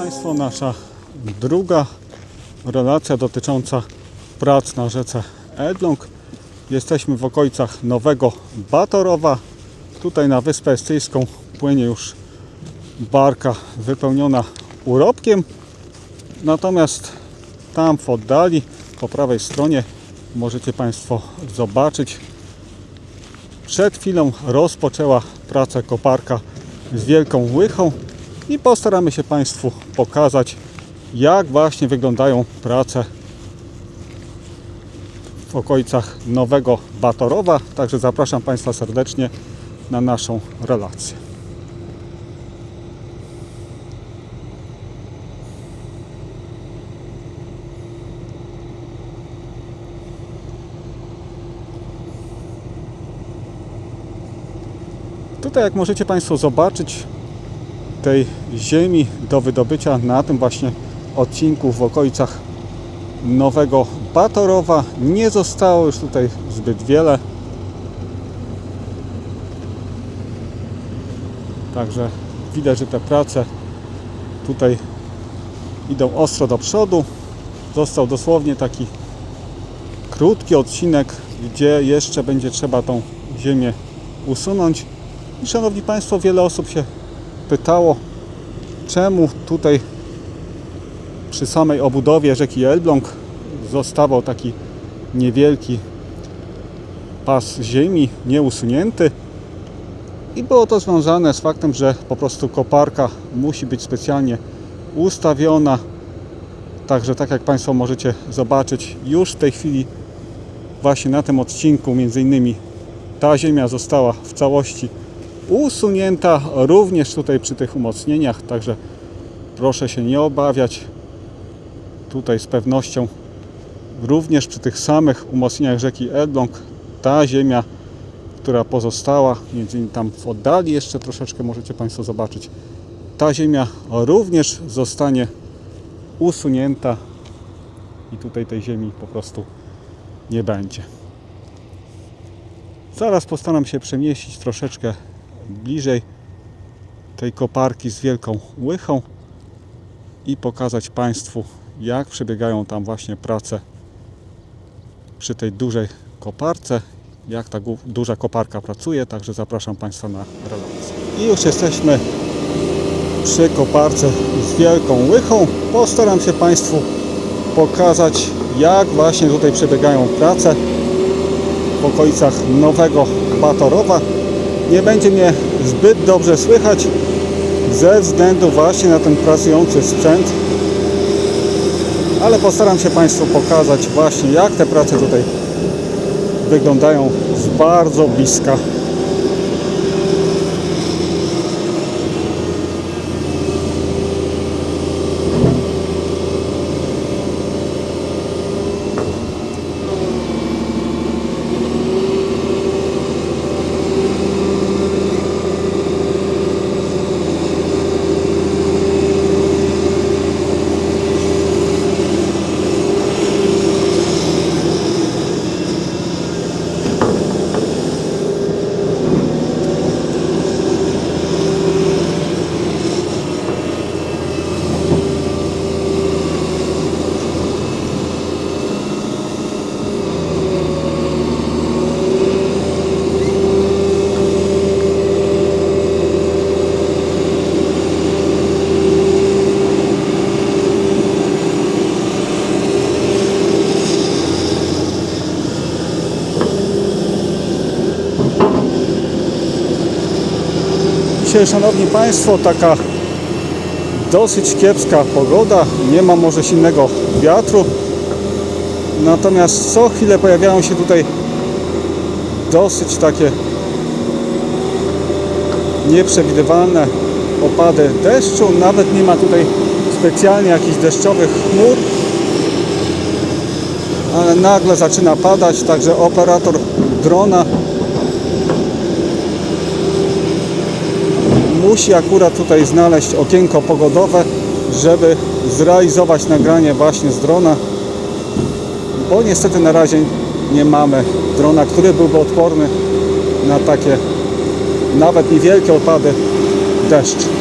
Państwo, nasza druga relacja dotycząca prac na rzece Edlong. Jesteśmy w okolicach Nowego Batorowa. Tutaj na Wyspę Estyjską płynie już barka wypełniona urobkiem. Natomiast tam w oddali, po prawej stronie, możecie Państwo zobaczyć przed chwilą rozpoczęła pracę koparka z wielką łychą i postaramy się Państwu pokazać jak właśnie wyglądają prace w okolicach Nowego Batorowa. Także zapraszam Państwa serdecznie na naszą relację. Tutaj jak możecie Państwo zobaczyć tej ziemi do wydobycia na tym właśnie odcinku w okolicach Nowego Batorowa nie zostało już tutaj zbyt wiele. Także widać, że te prace tutaj idą ostro do przodu. Został dosłownie taki krótki odcinek, gdzie jeszcze będzie trzeba tą ziemię usunąć. I szanowni Państwo, wiele osób się pytało, czemu tutaj przy samej obudowie rzeki Elbląg zostawał taki niewielki pas ziemi nieusunięty. I było to związane z faktem, że po prostu koparka musi być specjalnie ustawiona. Także tak jak Państwo możecie zobaczyć, już w tej chwili właśnie na tym odcinku między innymi ta ziemia została w całości usunięta również tutaj przy tych umocnieniach, także proszę się nie obawiać. Tutaj z pewnością również przy tych samych umocnieniach rzeki Elbląg ta ziemia, która pozostała, między innymi tam w oddali jeszcze troszeczkę możecie Państwo zobaczyć, ta ziemia również zostanie usunięta i tutaj tej ziemi po prostu nie będzie. Zaraz postaram się przemieścić troszeczkę bliżej tej koparki z wielką łychą i pokazać Państwu, jak przebiegają tam właśnie prace przy tej dużej koparce, jak ta duża koparka pracuje, także zapraszam Państwa na relację. I już jesteśmy przy koparce z wielką łychą. Postaram się Państwu pokazać, jak właśnie tutaj przebiegają prace w okolicach Nowego Batorowa. Nie będzie mnie zbyt dobrze słychać ze względu właśnie na ten pracujący sprzęt, ale postaram się Państwu pokazać właśnie jak te prace tutaj wyglądają z bardzo bliska. Dzisiaj, Szanowni Państwo, taka dosyć kiepska pogoda. Nie ma może silnego wiatru. Natomiast co chwilę pojawiają się tutaj dosyć takie nieprzewidywalne opady deszczu. Nawet nie ma tutaj specjalnie jakichś deszczowych chmur. Ale nagle zaczyna padać, także operator drona musi akurat tutaj znaleźć okienko pogodowe, żeby zrealizować nagranie właśnie z drona, bo niestety na razie nie mamy drona, który byłby odporny na takie nawet niewielkie opady deszczu.